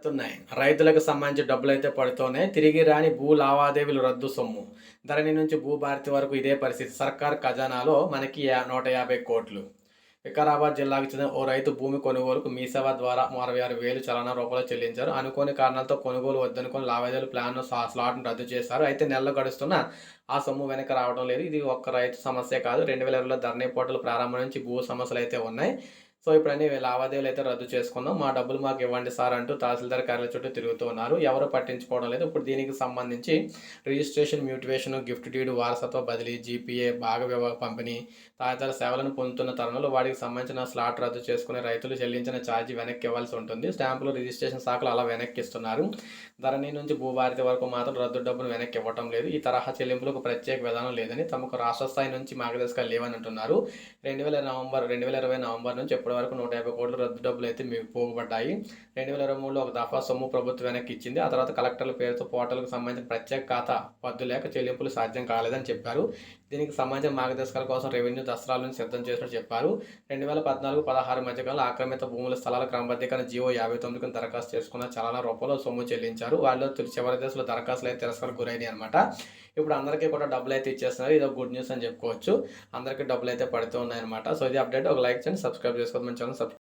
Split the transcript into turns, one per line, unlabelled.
పడుతున్నాయి రైతులకు సంబంధించి డబ్బులు అయితే పడుతున్నాయి తిరిగి రాని భూ లావాదేవీలు రద్దు సొమ్ము. ధరణి నుంచి భూభారతి వరకు ఇదే పరిస్థితి. సర్కార్ ఖజానాలో మనకి నూట యాభై కోట్లు. వికారాబాద్ జిల్లాకు చెందిన ఓ రైతు భూమి కొనుగోలుకు మీ సేవ ద్వారా అరవై ఆరు వేలు చలన రూపాయలు చెల్లించారు. అనుకోని కారణాలతో కొనుగోలు వద్దనుకొని లావాదేవీలు ప్లాన్ స్లాట్ను రద్దు చేశారు. అయితే నెలలు గడుస్తున్న ఆ సొమ్ము వెనక రావడం లేదు. ఇది ఒక్క రైతు సమస్య కాదు. రెండు వేల ఇరవైలో ధరణి పోటలు ప్రారంభం నుంచి భూ సమస్యలు అయితే ఉన్నాయి. సో ఇప్పుడు అన్ని లావాదేవీలు అయితే రద్దు చేసుకున్నాం మా డబ్బులు మాకు ఇవ్వండి సార్ అంటూ తహసీల్దార్ కార్యాలయ చుట్టూ తిరుగుతూ ఉన్నారు. ఎవరు పట్టించుకోవడం లేదు. ఇప్పుడు దీనికి సంబంధించి రిజిస్ట్రేషన్ మ్యూటివేషన్ గిఫ్ట్ డీడ్ వారసత్వ బదిలీ జీపీఏ భాగ విభాగ పంపిణీ తదితర సేవలను పొందుతున్న తరుణంలో వాటికి సంబంధించిన స్లాట్ రద్దు చేసుకునే రైతులు చెల్లించిన ఛార్జీ వెనక్కి ఇవ్వాల్సి ఉంటుంది. స్టాంపులు రిజిస్ట్రేషన్ శాఖలు అలా వెనక్కి ఇస్తున్నారు. ధరణి నుంచి భూభారతి వరకు మాత్రం రద్దు డబ్బును వెనక్కి ఇవ్వటం లేదు. ఈ తరహా చెల్లింపులకు ప్రత్యేక విధానం లేదని తమకు రాష్ట్ర స్థాయి నుంచి మార్గదర్శకాలు లేవని అంటున్నారు. రెండు వేల నవంబర్ రెండు వేల ఇరవై నవంబర్ నుంచి ఇప్పటి వరకు నూట యాభై కోట్ల రద్దు డబ్బులు అయితే మీకు పోగబడ్డాయి. రెండు వేల ఇరవై మూడులో ఒక దఫా సొమ్ము ప్రభుత్వం వెనక్కి ఇచ్చింది. ఆ తర్వాత కలెక్టర్ల పేరుతో పోర్టల్కు సంబంధించిన ప్రత్యేక ఖాతా పద్దు లేక చెల్లింపులు సాధ్యం కాలేదని చెప్పారు. దీనికి సంబంధించిన మార్గదర్శకాల కోసం రెవెన్యూ దసరాలను సిద్ధం చేసినట్టు చెప్పారు. రెండు వేల పద్నాలుగు పదహారు మధ్యకాలంలో ఆక్రమిత భూముల స్థలాల క్రమబద్ధీకరణ జీవో యాభై తొమ్మిదికి దరఖాస్తు చేసుకున్న చలన రూపంలో సొమ్ము చెల్లించారు. వాళ్ళు తొలి చివరి దశలో దరఖాస్తులు అయితే తిరస్కారం గురైనాయి అనమాట ఇప్పుడు అందరికీ కూడా డబ్బులు అయితే ఇచ్చేస్తున్నారు. ఇది ఒక గుడ్ న్యూస్ అని చెప్పుకోవచ్చు. అందరికీ డబ్బులు అయితే పడుతూ ఉన్నాయి అనమాట సో ఇది అప్డేట్. ఒక లైక్ చేయండి సబ్స్క్రైబ్ చేసుకో సంబంధించిన సబ్